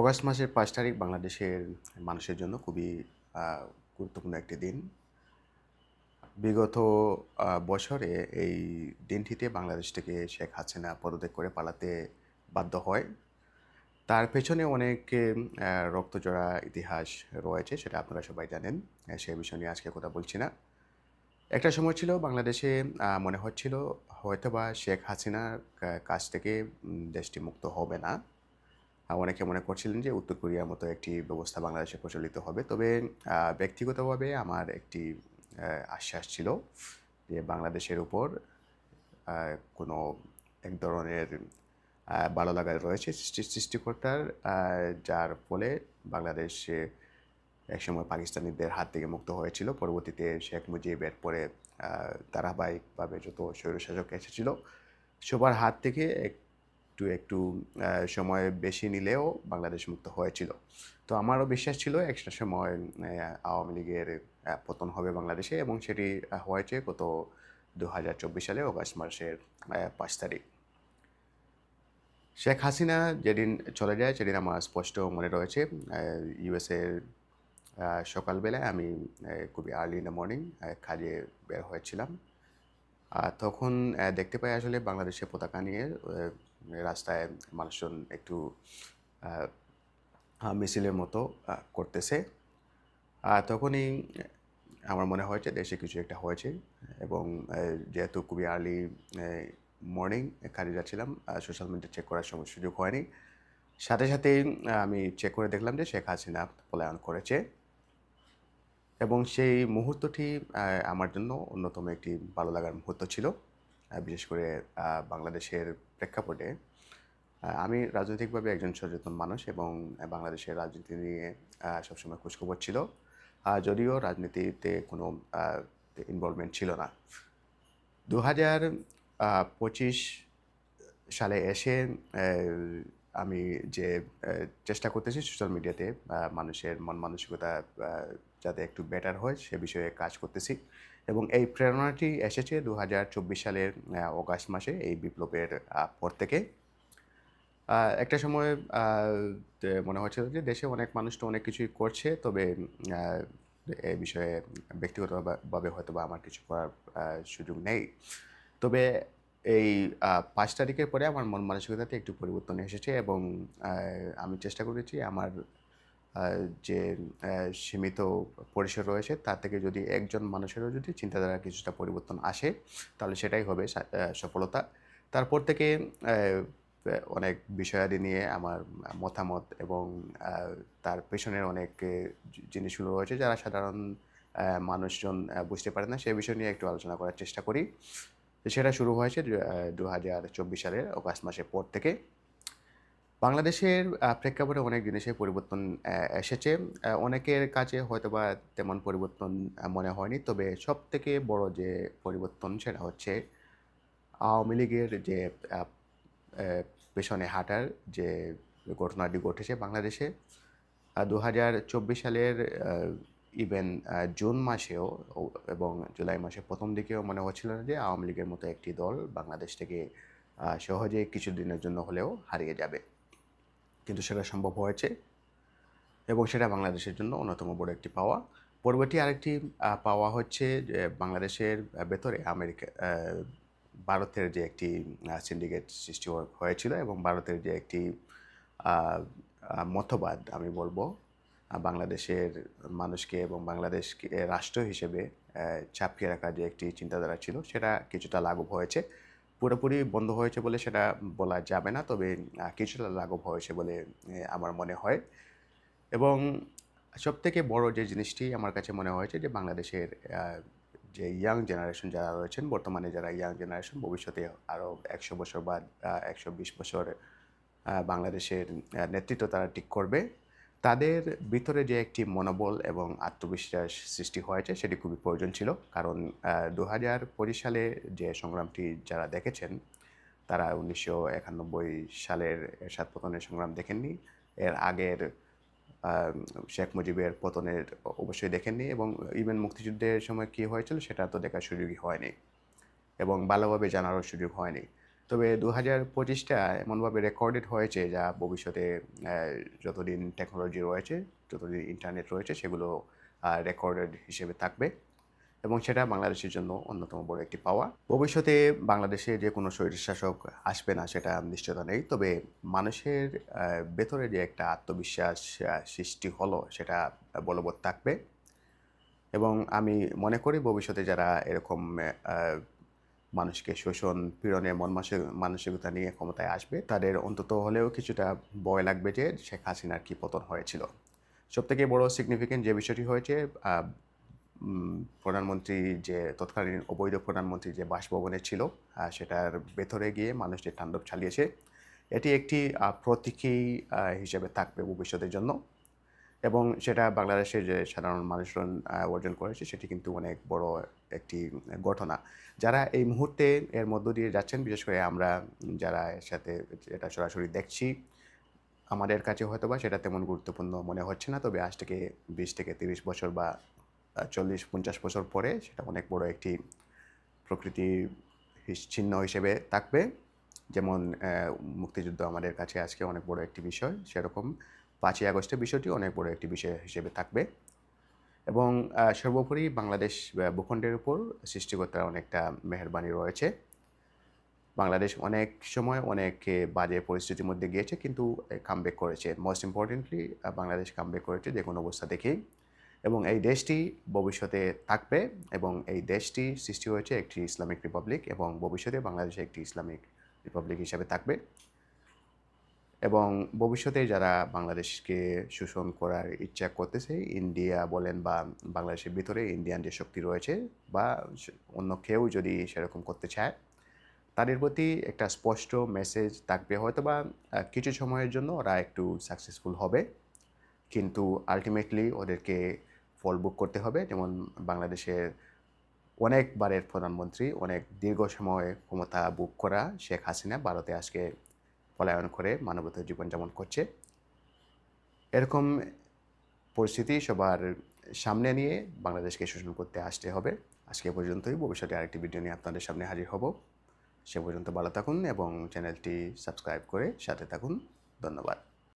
August মাসের পাঁচ তারিখ বাংলাদেশের মানুষের জন্য খুবই গুরুত্বপূর্ণ একটি দিন। বিগত বছরে এই দিনটিতে বাংলাদেশ থেকে শেখ হাসিনা পদত্যাগ করে পালাতে বাধ্য হয়। তার পেছনে অনেক রক্তজোড়া ইতিহাস রয়েছে, সেটা আপনারা সবাই জানেন। সে বিষয় নিয়ে আজকে কথা বলছি না। একটা সময় ছিল বাংলাদেশে মনে হচ্ছিল হয়তোবা শেখ হাসিনার কাছ থেকে দেশটি মুক্ত হবে না। অনেকে মনে করছিলেন যে উত্তর কোরিয়ার মতো একটি ব্যবস্থা বাংলাদেশে প্রচলিত হবে। তবে ব্যক্তিগতভাবে আমার একটি আশ্বাস ছিল যে বাংলাদেশের উপর কোনো এক ধরনের ভালো লাগা রয়েছে সৃষ্টিকর্তার যার ফলে বাংলাদেশে একসময় পাকিস্তানিদের হাত থেকে মুক্ত হয়েছিল। পরবর্তীতে শেখ মুজিবের পরে ধারাবাহিকভাবে যত স্বৈরশাসক এসেছিল, সবার হাত থেকে একটু একটু সময় বেশি নিলেও বাংলাদেশ মুক্ত হয়েছিল। তো আমারও বিশ্বাস ছিল একটা সময় আওয়ামী লীগের পতন হবে বাংলাদেশে এবং সেটি হয়েছে গত দু হাজার চব্বিশ সালে অগাস্ট মাসের পাঁচ তারিখ। শেখ হাসিনা যেদিন চলে যায়, সেদিন আমার স্পষ্ট মনে রয়েছে ইউএসএর সকালবেলায় আমি খুবই আর্লি ইন দ্য মর্নিং কাজে বের হয়েছিলাম। তখন দেখতে পাই আসলে বাংলাদেশের পতাকা নিয়ে রাস্তায় মানুষজন একটু মিছিলের মতো করতেছে। তখনই আমার মনে হয়েছে দেশে কিছু একটা হয়েছে এবং যেহেতু খুবই আর্লি মর্নিং কাজে যাচ্ছিলাম সোশ্যাল মিডিয়া চেক করার সময় সুযোগ হয়নি। সাথে সাথেই আহ, আমি চেক করে দেখলাম যে শেখ হাসিনা পলায়ন করেছে। এবং সেই মুহূর্তটি আমার জন্য অন্যতম একটি ভালো লাগার মুহূর্ত ছিল। বিশেষ করে বাংলাদেশের প্রেক্ষাপটে আমি রাজনৈতিকভাবে একজন সচেতন মানুষ এবং বাংলাদেশের রাজনীতি নিয়ে সবসময় খোঁজখবর ছিল। যদিও রাজনীতিতে কোনো ইনভলভমেন্ট ছিল না। দু হাজার পঁচিশ সালে এসে আমি যে চেষ্টা করতেছি সোশ্যাল মিডিয়াতে মানুষের মন মানসিকতা যাতে একটু বেটার হয়, সে বিষয়ে কাজ করতেছি। এবং এই প্রেরণাটি এসেছে দু হাজার চব্বিশ সালের অগাস্ট মাসে এই বিপ্লবের পর থেকে। একটা সময় মনে হচ্ছিল যে দেশে অনেক মানুষ তো অনেক কিছুই করছে, তবে এ বিষয়ে ব্যক্তিগতভাবে হয়তো বা আমার কিছু করার সুযোগ নেই। তবে এই পাঁচ তারিখের পরে আমার মন মানসিকতাতে একটু পরিবর্তন এসেছে এবং আমি চেষ্টা করেছি আমার যে সীমিত পরিসর রয়েছে, তার থেকে যদি একজন মানুষেরও যদি চিন্তাধারা কিছুটা পরিবর্তন আসে, তাহলে সেটাই হবে সফলতা। তারপর থেকে অনেক বিষয়াদি নিয়ে আমার মতামত এবং তার পেছনের অনেক জিনিসগুলো রয়েছে যারা সাধারণ মানুষজন বুঝতে পারে না, সে বিষয় নিয়ে একটু আলোচনা করার চেষ্টা করি। সেটা শুরু হয়েছে দু হাজার চব্বিশ সালের অগাস্ট মাসের পর থেকে। বাংলাদেশের প্রেক্ষাপটে অনেক জিনিসের পরিবর্তন এসেছে। অনেকের কাছে হয়তোবা তেমন পরিবর্তন মনে হয়নি। তবে সব থেকে বড় যে পরিবর্তন সেটা হচ্ছে আওয়ামী লীগের যে পেছনে হাঁটার যে ঘটনাটি ঘটেছে বাংলাদেশে দু হাজার চব্বিশ সালের ইভেন জুন মাসেও এবং জুলাই মাসের প্রথম দিকেও মনে হচ্ছিল না যে আওয়ামী লীগের মতো একটি দল বাংলাদেশ থেকে সহজে কিছুদিনের জন্য হলেও হারিয়ে যাবে। কিন্তু সেটা সম্ভব হয়েছে এবং সেটা বাংলাদেশের জন্য অন্যতম বড় একটি পাওয়া। পরবর্তী আরেকটি পাওয়া হচ্ছে যে বাংলাদেশের ভেতরে আমেরিকা ভারতের যে একটি সিন্ডিকেট সৃষ্টি হয়েছিল এবং ভারতের যে একটি মতবাদ আমি বলব বাংলাদেশের মানুষকে এবং বাংলাদেশকে রাষ্ট্র হিসেবে চাপিয়ে রাখার যে একটি চিন্তাধারা ছিল সেটা কিছুটা লাঘব হয়েছে। পুরোপুরি বন্ধ হয়েছে বলে সেটা বলা যাবে না, তবে কিছুটা লাঘব হয়েছে বলে আমার মনে হয়। এবং সবথেকে বড় যে জিনিসটি আমার কাছে মনে হয়েছে যে বাংলাদেশের যে ইয়াং জেনারেশন যারা রয়েছেন, বর্তমানে যারা ইয়াং জেনারেশন, ভবিষ্যতে আরও একশো বছর বা একশো বিশ বছর বাংলাদেশের নেতৃত্ব তারা ঠিক করবে। তাদের ভিতরে যে একটি মনোবল এবং আত্মবিশ্বাস সৃষ্টি হয়েছে, সেটি খুবই প্রয়োজন ছিল। কারণ দু হাজার পঁচিশ সালে যে সংগ্রামটি যারা দেখেছেন, তারা উনিশশো একানব্বই সালের এরশাদ পতনের সংগ্রাম দেখেননি। এর আগের শেখ মুজিবের পতনের অবশ্যই দেখেননি এবং ইভেন মুক্তিযুদ্ধের সময় কী হয়েছিল, সেটা তো দেখার সুযোগই হয়নি এবং ভালোভাবে জানারও সুযোগ হয়নি। তবে দু হাজার পঁচিশটা এমনভাবে রেকর্ডেড হয়েছে যা ভবিষ্যতে যতদিন টেকনোলজি রয়েছে, যতদিন ইন্টারনেট রয়েছে, সেগুলো রেকর্ডেড হিসেবে থাকবে। এবং সেটা বাংলাদেশের জন্য অন্যতম বড় একটি পাওয়া ভবিষ্যতে বাংলাদেশে যে কোনো স্বৈরশাসক আসবে না, সেটা নিশ্চয়তা নেই। তবে মানুষের ভেতরে যে একটা আত্মবিশ্বাস সৃষ্টি হলো, সেটা বলবৎ থাকবে। এবং আমি মনে করি ভবিষ্যতে যারা এরকম মানুষকে শোষণ, পীড়নের মন মানসিক- মানসিকতা নিয়ে ক্ষমতায় আসবে। তাদের অন্তত হলেও কিছুটা ভয় লাগবে যে শেখ হাসিনার কি পতন হয়েছিল। সবথেকে বড় সিগনিফিকেন্ট যে বিষয়টি হয়েছে প্রধানমন্ত্রী যে তৎকালীন অবৈধ প্রধানমন্ত্রী যে বাসভবনে ছিল সেটার ভেতরে গিয়ে মানুষ যে তাণ্ডব চালিয়েছে, এটি একটি প্রতীকী হিসেবে থাকবে ভবিষ্যতের জন্য। এবং সেটা বাংলাদেশের যে সাধারণ মানুষজন অর্জন করেছে, সেটি কিন্তু অনেক বড় একটি ঘটনা। যারা এই মুহূর্তে এর মধ্য দিয়ে যাচ্ছেন, বিশেষ করে আমরা যারা এর সাথে এটা সরাসরি দেখছি, আমাদের কাছে হয়তো বা সেটা তেমন গুরুত্বপূর্ণ মনে হচ্ছে না, তবে আজ থেকে বিশ থেকে তিরিশ বছর বা চল্লিশ, পঞ্চাশ বছর পরে সেটা অনেক বড় একটি প্রকৃতি হিস- চিহ্ন হিসেবে থাকবে। যেমন মুক্তিযুদ্ধ আমাদের কাছে আজকে অনেক বড় একটি বিষয়, সেরকম। পাঁচই আগস্টের বিষয়টি অনেক বড় একটি বিষয় হিসেবে থাকবে। এবং সর্বোপরি বাংলাদেশ ভূখণ্ডের উপর সৃষ্টিকর্তার অনেকটা মেহরবানি রয়েছে। বাংলাদেশ অনেক সময় অনেক বাজে পরিস্থিতির মধ্যে গিয়েছে, কিন্তু কামব্যাক করেছে। মোস্ট ইম্পর্টেন্টলি বাংলাদেশ কামব্যাক করেছে যে কোনো অবস্থা দেখেই। এবং এই দেশটি ভবিষ্যতে থাকবে এবং এই দেশটি সৃষ্টি হয়েছে একটি ইসলামিক রিপাবলিক এবং ভবিষ্যতে বাংলাদেশে একটি ইসলামিক রিপাবলিক হিসাবে থাকবে। এবং ভবিষ্যতে যারা বাংলাদেশকে শোষণ করার ইচ্ছা করতেছে, ইন্ডিয়া বলেন বা বাংলাদেশের ভিতরে ইন্ডিয়ান যে শক্তি রয়েছে বা অন্য কেউ যদি সেরকম করতে চায়, তাদের প্রতি একটা স্পষ্ট মেসেজ থাকবে। হয়তো বা কিছু সময়ের জন্য ওরা একটু সাকসেসফুল হবে, কিন্তু আলটিমেটলি ওদেরকে ফল বুক করতে হবে। যেমন বাংলাদেশের অনেকবারের প্রধানমন্ত্রী, অনেক দীর্ঘ সময় ক্ষমতা বুক করা শেখ হাসিনা, ভারতে আজকে পলায়ন করে মানবত জীবনযাপন করছে। এরকম পরিস্থিতি সবার সামনে নিয়ে বাংলাদেশকে শোষণ করতে আসতে হবে। আজকে পর্যন্তই। ভবিষ্যতে আরেকটি ভিডিও নিয়ে আপনাদের সামনে হাজির হব। সে পর্যন্ত ভালো থাকুন এবং চ্যানেলটি সাবস্ক্রাইব করে সাথে থাকুন। ধন্যবাদ।